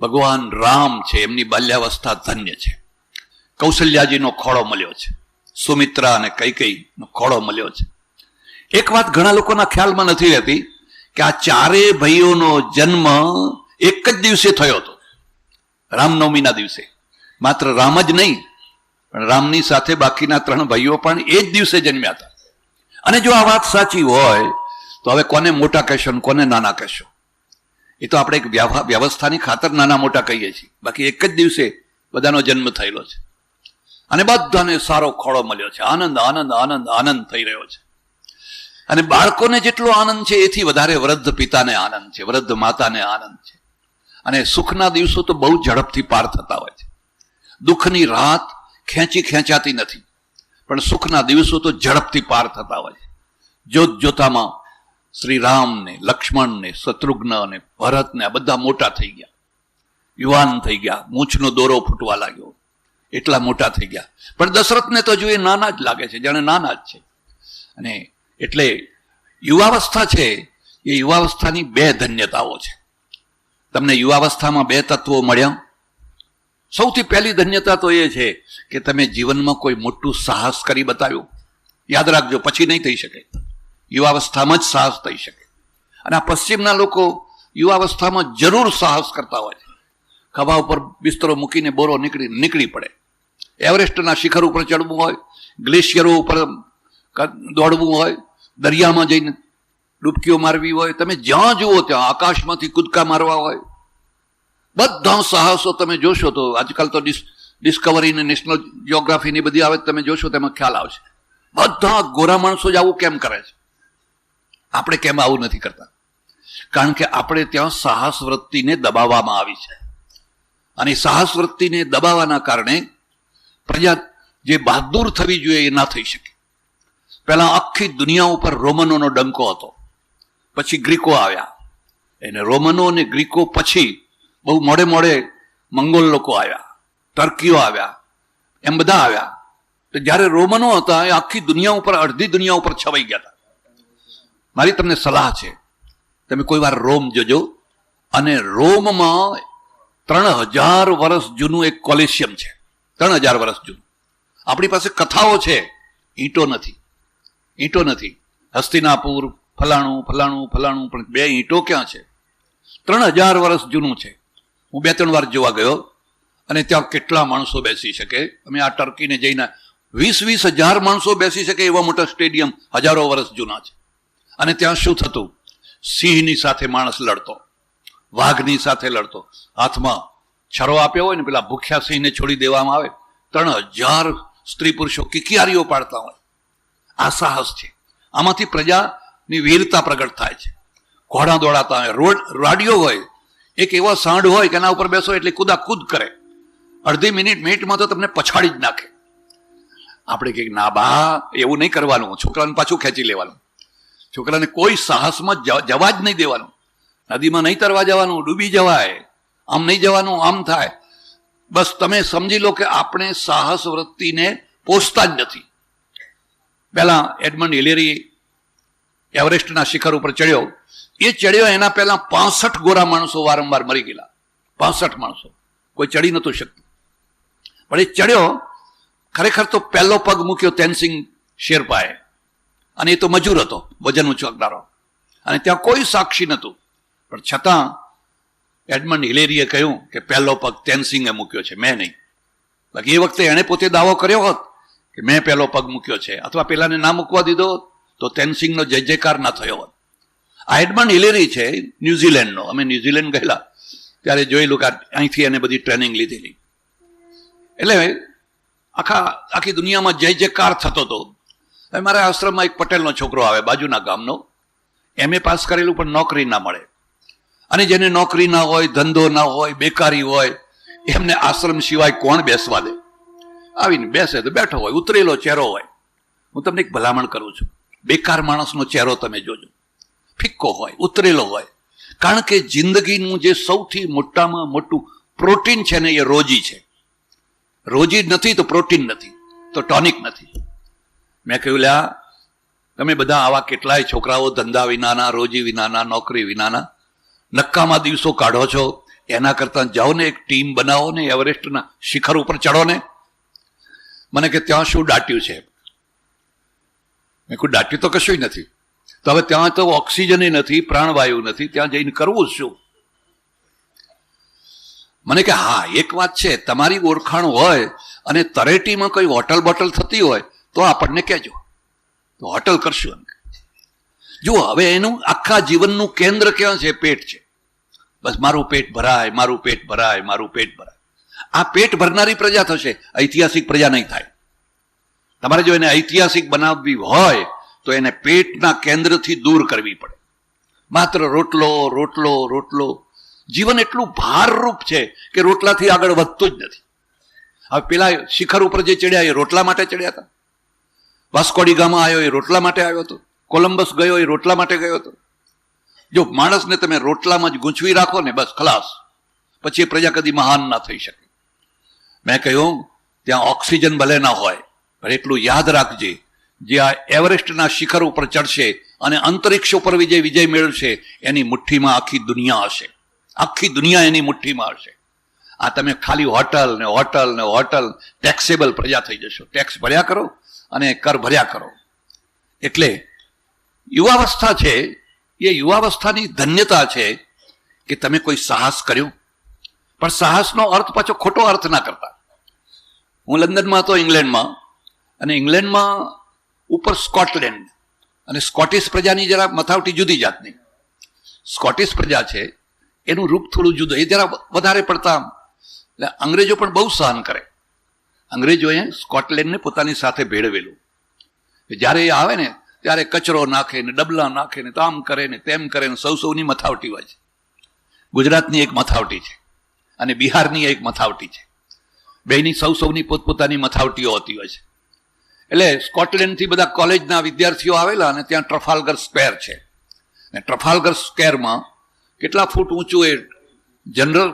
ભગવાન રામ છે, એમની બાલ્યાવસ્થા ધન્ય છે. કૌશલ્યાજીનો ખોળો મળ્યો છે. સુમિત્રા અને કૈકેયીનો ખોળો મળ્યો છે. એક વાત ઘણા લોકોના ખ્યાલમાં નથી રહેતી કે આ ચારેય ભાઈઓનો જન્મ એક જ દિવસે થયો હતો. રામનવમીના દિવસે. માત્ર રામ જ નહીં, પણ રામની સાથે બાકીના ત્રણ ભાઈઓ પણ એ જ દિવસે જન્મ્યા હતા. અને જો આ વાત સાચી હોય, તો હવે કોને મોટા કહેશો ને કોને નાના કહેશો? એ તો આપણે એક વ્યવસ્થાની ખાતર નાના મોટા કહીએ છીએ. બાકી એક જ દિવસે બધાનો જન્મ થયેલો છે. અને બધાને સારો ખોળો મળ્યો છે. આનંદ આનંદ આનંદ આનંદ થઈ રહ્યો છે. અને બાળકોને જેટલો આનંદ છે, એથી વધારે વૃદ્ધ પિતાને આનંદ છે. વૃદ્ધ માતાને આનંદ છે. અને સુખના દિવસો તો બહુ ઝડપથી પાર થતા હોય છે. દુઃખની રાત ખેંચી ખેંચાતી નથી. પણ સુખના દિવસો તો ઝડપથી પાર થતા હોય છે. જોત જોતામાં શ્રી રામને લક્ષ્મણને શત્રુઘ્ન અને ભરતને, આ બધા મોટા થઈ ગયા. યુવાન થઈ ગયા. મૂછનો દોરો ફૂટવા લાગ્યો. એટલા મોટા થઈ ગયા. પણ દશરથને તો જોઈએ નાના જ લાગે છે, જાણે નાના જ છે. અને એટલે યુવાવસ્થા છે, એ યુવાવસ્થાની બે ધન્યતાઓ છે. તમને યુવાવસ્થામાં બે તત્વો મળ્યા. સૌથી પહેલી ધન્યતા તો એ છે કે તમે જીવનમાં કોઈ મોટું સાહસ કરી બતાવ્યું. યાદ રાખજો, પછી નહીં થઈ શકે. યુવાવસ્થામાં જ સાહસ થઈ શકે. અને આ પશ્ચિમના લોકો યુવાવસ્થામાં જરૂર સાહસ કરતા હોય છે. ખભા ઉપર બિસ્તરો મૂકીને બોરો નીકળી નીકળી પડે. એવરેસ્ટના શિખર ઉપર ચડવું હોય, ગ્લેશિયરો ઉપર દોડવું હોય, દરિયામાં જઈને ડૂબકીઓ મારવી હોય, તમે જ્યાં જુઓ ત્યાં આકાશમાંથી કૂદકા મારવા હોય. બધા સાહસો તમે જોશો તો આજકાલ તો ડિસ, ડિસ્કવરી ને નેશનલ જિયોગ્રાફીની બધી આવે તમે જોશો તેમાં ખ્યાલ આવશે. બધા ગોરા માણસો જ આવું કેમ કરે છે? આપણે કેમ આવું નથી કરતા? કારણ કે આપણે ત્યાં સાહસ વૃત્તિને દબાવવામાં આવી છે. અને સાહસ વૃત્તિને દબાવવાના કારણે પ્રજા જે બહાદુર થવી જોઈએ એ ના થઈ શકે. પહેલા આખી દુનિયા ઉપર રોમનોનો ડંકો હતો. પછી ગ્રીકો આવ્યા. એને રોમનો અને ગ્રીકો પછી બહુ મોડે મોડે મંગોલ લોકો આવ્યા. ટર્કીઓ આવ્યા. એમ બધા આવ્યા. તો જ્યારે રોમનો હતા એ આખી દુનિયા ઉપર, અડધી દુનિયા ઉપર છવાઈ ગયા હતા. મારી તમને સલાહ છે. તમે કોઈ વાર રોમ જજો અને રોમમાં ત્રણ હજાર વર્ષ જૂનું એક કોલેશિયમ છે. ત્રણ હજાર વર્ષ જૂનું. આપણી પાસે કથાઓ છે. ઈંટો નથી. ઈંટો નથી. હસ્તિનાપુર, ફલાણું ફલાણું ફલાણું, પણ બે ઈંટો ક્યાં છે? ત્રણ હજાર વર્ષ જૂનું છે. હું બે ત્રણ વાર જોવા ગયો અને ત્યાં કેટલા માણસો બેસી શકે? અમે આ ટર્કીને જઈને વીસ વીસ હજાર માણસો બેસી શકે એવા મોટા સ્ટેડિયમ હજારો વર્ષ જૂના છે. અને ત્યાં શું થતું? સિંહની સાથે માણસ લડતો, વાઘની સાથે લડતો. હાથમાં છરો આપ્યો હોય ને, પેલા ભૂખ્યા સિંહને છોડી દેવામાં આવે. ત્રણ હજાર સ્ત્રી પુરુષો કિકિયારીઓ પાડતા હોય. આ સાહસ છે. આમાંથી પ્રજાની વીરતા પ્રગટ થાય છે. ઘોડા દોડાતા હોય, રોડ રાડિયો હોય, એક એવો સાંઢ હોય કે એના ઉપર બેસો એટલે કુદા કૂદ કરે. અડધી મિનિટ મિનિટમાં તો તમને પછાડી જ નાખે. આપણે કંઈક ના બા, એવું નહીં કરવાનું, છોકરાને પાછું ખેંચી લેવાનું. છોકરાને કોઈ સાહસમાં જવા જ નહીં દેવાનું. નદીમાં નહીં તરવા જવાનું, ડૂબી જવાય, આમ નહીં જવાનું, આમ થાય. બસ તમે સમજી લો કે આપણે સાહસ વૃત્તિને પોષતા જ નથી. પહેલા એડમંડ હિલેરી એવરેસ્ટના શિખર ઉપર ચડ્યો. એ ચડ્યો એના પહેલા પાસઠ ગોરા માણસો વારંવાર મરી ગયેલા. પાસઠ માણસો. કોઈ ચડી નતું શકતું. પણ એ ચડ્યો, ખરેખર તો પહેલો પગ મૂક્યો તેનસિંગ શેરપાએ. અને એ તો મજૂર હતો વજન ઉચકનારો અને ત્યાં કોઈ સાક્ષી નહોતું. પણ છતાં એડમંડ હિલેરીએ કહ્યું કે પહેલો પગ તેનસિંગે મૂક્યો છે, મેં નહીં. બાકી એ વખતે એણે પોતે દાવો કર્યો હોત કે મેં પહેલો પગ મૂક્યો છે, અથવા પેલાને ના મૂકવા દીધો તો તેનસિંગનો જય જયકાર ના થયો હોત. આ એડમંડ હિલેરી છે, ન્યુઝીલેન્ડનો. અમે ન્યુઝીલેન્ડ ગયેલા, ત્યારે જોયેલું કે અહીંથી એને બધી ટ્રેનિંગ લીધેલી. એટલે આખા, આખી દુનિયામાં જય જયકાર થતો હતો હવે મારા આશ્રમમાં એક પટેલનો છોકરો આવે, બાજુના ગામનો. એમએ પાસ કરેલું, પણ નોકરી ના મળે. અને જેને નોકરી ના હોય, ધંધો ના હોય, બેકારી હોય, એમને આશ્રમ સિવાય કોણ બેસવા દે? આવીને બેસે તો બેઠો હોય, ઉતરેલો ચહેરો હોય. હું તમને એક ભલામણ કરું છું. બેકાર માણસનો ચહેરો તમે જોજો. ફિક્કો હોય, ઉતરેલો હોય. કારણ કે જિંદગીનું જે સૌથી મોટામાં મોટું પ્રોટીન છે ને, એ રોજી છે. રોજી નથી તો પ્રોટીન નથી, તો ટોનિક નથી. મેં કહ્યું, લ્યા, તમે બધા આવા કેટલાય છોકરાઓ ધંધા વિનાના, રોજી વિનાના, નોકરી વિનાના નક્કામાં દિવસો કાઢો છો. એના કરતાં જાઓ ને એક ટીમ બનાવો ને એવરેસ્ટના શિખર ઉપર ચડો ને. મને કે, ત્યાં શું દાટ્યું છે? મેં કોઈ દાટ્યું તો કશું નથી. તો હવે ત્યાં તો ઓક્સિજન નથી, પ્રાણવાયુ નથી, ત્યાં જઈને કરવું શું? મને કે, હા, એક વાત છે. તમારી ઓળખાણ હોય અને તરેટીમાં કોઈ હોટલ બોટલ થતી હોય તો આપણને કહેજો. તો હોટલ કરશું એમ જુઓ, હવે એનું આખા જીવનનું કેન્દ્ર ક્યાં છે? પેટ છે. બસ મારું પેટ ભરાય, મારું પેટ ભરાય, મારું પેટ ભરાય. આ પેટ ભરનારી પ્રજા થશે, ઐતિહાસિક પ્રજા નહીં થાય. તમારે જો એને ઐતિહાસિક બનાવવી હોય, તો એને પેટના કેન્દ્રથી દૂર કરવી પડે. માત્ર રોટલો રોટલો રોટલો. જીવન એટલું ભારરૂપ છે કે રોટલાથી આગળ વધતું જ નથી. હવે પેલા શિખર ઉપર જે ચડ્યા એ રોટલા માટે ચડ્યા હતા. વાસ્કોડી ગામમાં આવ્યો એ રોટલા માટે આવ્યો હતો. કોલંબસ ગયો એ રોટલા માટે ગયો હતો. જો માણસને તમે રોટલામાં જ ગૂંચવી રાખો ને બસ, ખલાસ. પછી એ પ્રજા કદી મહાન ના થઈ શકે. મેં કહ્યું, ત્યાં ઓક્સિજન ભલે ના હોય, પણ એટલું યાદ રાખજે, જે આ એવરેસ્ટના શિખર ઉપર ચડશે અને અંતરિક્ષ ઉપર વિજય વિજય મેળવશે, એની મુઠ્ઠીમાં આખી દુનિયા હશે. આખી દુનિયા એની મુઠ્ઠીમાં હશે. આ તમે ખાલી હોટલ ને હોટલ ને હોટલ ટેક્સેબલ પ્રજા થઈ જશો. ટેક્સ ભર્યા કરો અને કર ભર્યા કરો. એટલે યુવાવસ્થા છે, એ યુવાવસ્થાની ધન્યતા છે કે તમે કોઈ સાહસ કર્યું. પણ સાહસનો અર્થ પાછો ખોટો અર્થ ના કરતા. હું લંડનમાં હતો ઇંગ્લેન્ડમાં, અને ઇંગ્લેન્ડમાં ઉપર સ્કોટલેન્ડ, અને સ્કોટિશ પ્રજાની જરા મથાવટી જુદી જાતની. સ્કોટિશ પ્રજા છે, એનું રૂપ થોડું જુદું, એ જરા વધારે પડતા, એટલે અંગ્રેજો પણ બહુ સહન કરે. અંગ્રેજોએ સ્કોટલેન્ડને પોતાની સાથે ભેળવેલું. જ્યારે એ આવે ને ત્યારે કચરો નાખે ને ડબલા નાખે ને આમ કરે ને તેમ કરે ને સૌ સૌની મથાવટી હોય છે. ગુજરાતની એક મથાવટી છે અને બિહારની એક મથાવટી છે. બેની સૌ સૌની પોતપોતાની મથાવટીઓ હોતી હોય છે. એટલે સ્કોટલેન્ડથી બધા કોલેજના વિદ્યાર્થીઓ આવેલા અને ત્યાં ટ્રફાલગર સ્ક્વેર છે. અને ટ્રફાલગર સ્ક્વેરમાં કેટલા ફૂટ ઊંચું એ જનરલ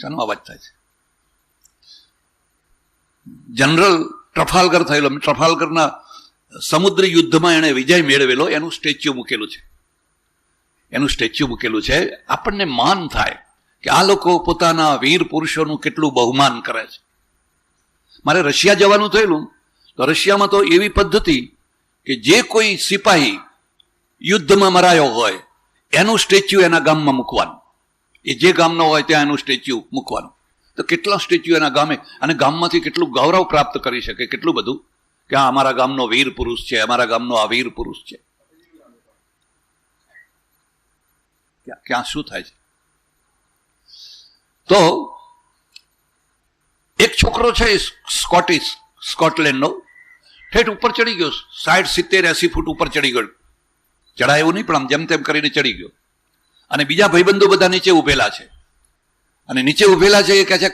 શાનો અવાજ થાય છે? જનરલ ટ્રફાલકર થયેલો. ટ્રફાલકરના સમુદ્ર યુદ્ધમાં એણે વિજય મેળવેલો. એનું સ્ટેચ્યુ મૂકેલું છે. એનું સ્ટેચ્યુ મૂકેલું છે. આપણને માન થાય કે આ લોકો પોતાના વીર પુરુષોનું કેટલું બહુમાન કરે છે. મારે રશિયા જવાનું થયેલું. તો રશિયામાં તો એવી પદ્ધતિ કે જે કોઈ સિપાહી યુદ્ધમાં મરાયો હોય, એનું સ્ટેચ્યુ એના ગામમાં મૂકવાનું. એ જે ગામનો હોય ત્યાં એનું સ્ટેચ્યુ મૂકવાનું. તો કેટલા સ્ટેચ્યુ એના ગામે? અને ગામમાંથી કેટલું ગૌરવ પ્રાપ્ત કરી શકે? કેટલું બધું? કે આ અમારા ગામનો વીર પુરુષ છે, અમારા ગામનો આ વીર પુરુષ છે. ક્યાં શું થાય છે? તો એક છોકરો છે સ્કોટિશ, સ્કોટલેન્ડનો. ઠેઠ ઉપર ચડી ગયો. સાઠ સિત્તેર, એસી ફૂટ ઉપર ચડી ગયો. ચડાય નહીં, પણ આમ જેમ તેમ કરીને ચડી ગયો. અને બીજા ભાઈબંધો બધા નીચે ઉભેલા છે. અને નીચે ઉભેલા છે એ કહે છે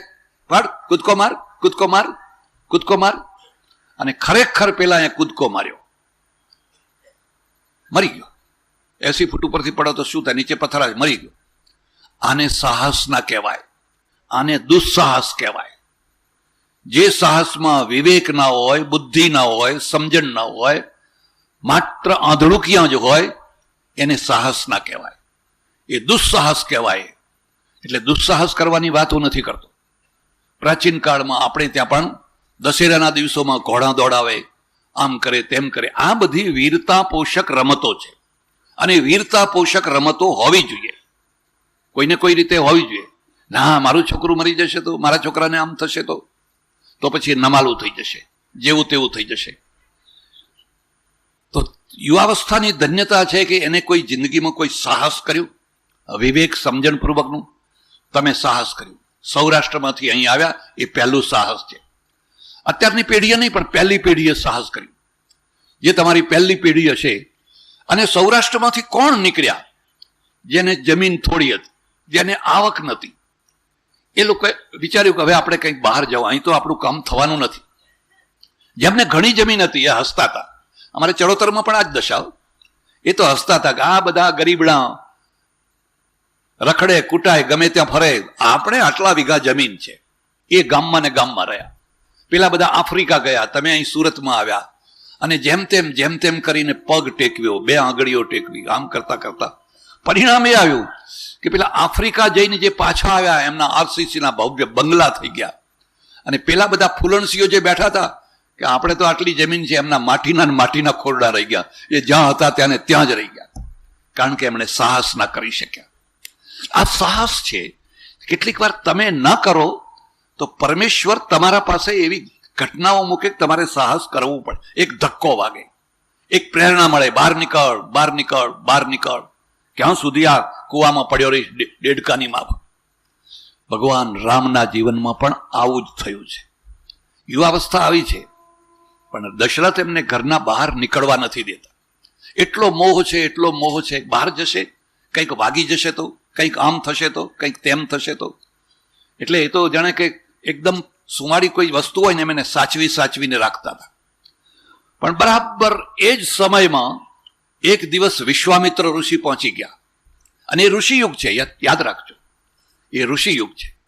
પડ કૂદકો માર કૂદકો માર કૂદકો માર. અને ખરેખર પેલા અહીંયા કૂદકો માર્યો. મરી ગયો. એસી ફૂટ ઉપરથી પડો તો શું થાય? નીચે પથરા મરી ગયો. આને સાહસ ના કહેવાય. આને દુસ્સાહસ કહેવાય. જે સાહસમાં વિવેક ના હોય, બુદ્ધિ ના હોય, સમજણ ના હોય, માત્ર આંધળુકિયા જ હોય, એને સાહસ ના કહેવાય. એ દુસ્સાહસ કહેવાય. એટલે દુસ્સાહસ કરવાની વાત હું નથી કરતો. પ્રાચીન કાળમાં આપણે ત્યાં પણ દશેરાના દિવસોમાં ઘોડા દોડાવે, આમ કરે, તેમ કરે. આ બધી વીરતા પોષક રમતો છે. અને વીરતા પોષક રમતો હોવી જોઈએ. કોઈને કોઈ રીતે હોવી જોઈએ. ના, મારું છોકરું મરી જશે તો, મારા છોકરાને આમ થશે તો. તો પછી નમાલું થઈ જશે. જેવું તેવું થઈ જશે. તો યુવાવસ્થાની ધન્યતા છે કે એને કોઈ જિંદગીમાં કોઈ સાહસ કર્યું? વિવેક સમજણપૂર્વકનું? તમે સાહસ કર્યું. સૌરાષ્ટ્રમાંથી અહીં આવ્યા, એ પહેલું સાહસ છે. અત્યારની પેઢીએ નહીં, પણ પહેલી પેઢીએ સાહસ કર્યું. જે તમારી પહેલી પેઢી હશે, અને સૌરાષ્ટ્રમાંથી કોણ નીકળ્યા? જેને જમીન થોડી હતી, જેને આવક નથી એ લોકોએ વિચાર્યું કે હવે આપણે કંઈક બહાર જવું, અહીં તો આપણું કામ થવાનું નથી. જેમને ઘણી જમીન હતી, એ હસતા હતા. અમારે ચડોતરમાં પણ આ જ દશાઓ એ તો હસતા હતા કે આ બધા ગરીબડા રખડે, કૂટાય, ગમે ત્યાં ફરે. આપણે આટલા વીઘા જમીન છે. એ ગામમાં ને ગામમાં રહ્યા. પેલા બધા આફ્રિકા ગયા, તમે અહીં સુરતમાં આવ્યા. અને જેમ તેમ જેમ તેમ કરીને પગ ટેકવ્યો, બે આંગળીઓ ટેકવી, આમ કરતા કરતા. પરિણામ એ આવ્યું કે પેલા આફ્રિકા જઈને જે પાછા આવ્યા, એમના આરસીસી ના ભવ્ય બંગલા થઈ ગયા. અને પેલા બધા ફૂલણસીઓ જે બેઠા હતા, કે આપણે તો આટલી જમીન છે, એમના માટીના ને માટીના ખોરડા રહી ગયા. એ જ્યાં હતા ત્યાં ત્યાં જ રહી ગયા. કારણ કે એમણે સાહસ ના કરી શક્યા. આ સાહસ છે. કેટલીક વાર તમે ન કરો, તો પરમેશ્વર તમારા પાસે એવી ઘટનાઓ મૂકે તમારે સાહસ કરવું પડે. એક ધક્કો વાગે. એક પ્રેરણા મળે. બહાર નીકળ બહાર નીકળ બહાર નીકળ. ક્યાં સુધી આ કુવામાં પડ્યો રહી દેડકાની માફક ભગવાન રામના જીવનમાં પણ આવું જ થયું છે. યુવાવસ્થા આવી છે. પણ દશરથ એમને ઘરના બહાર નીકળવા નથી દેતા. એટલો મોહ છે, એટલો મોહ છે. બહાર જશે, કંઈક વાગી જશે તો કંઈક આમ થશે તો, કંઈક તેમ થશે તો. એટલે એ તો જાણે કે એકદમ સુમારી કોઈ વસ્તુ હોય ને એમ સાચવી સાચવીને રાખતા હતા. પણ બરાબર એ જ સમયમાં એક દિવસ વિશ્વામિત્ર ઋષિ પહોંચી ગયા. અને એ ઋષિયુગ છે યાદ રાખજો. એ ઋષિયુગ છે.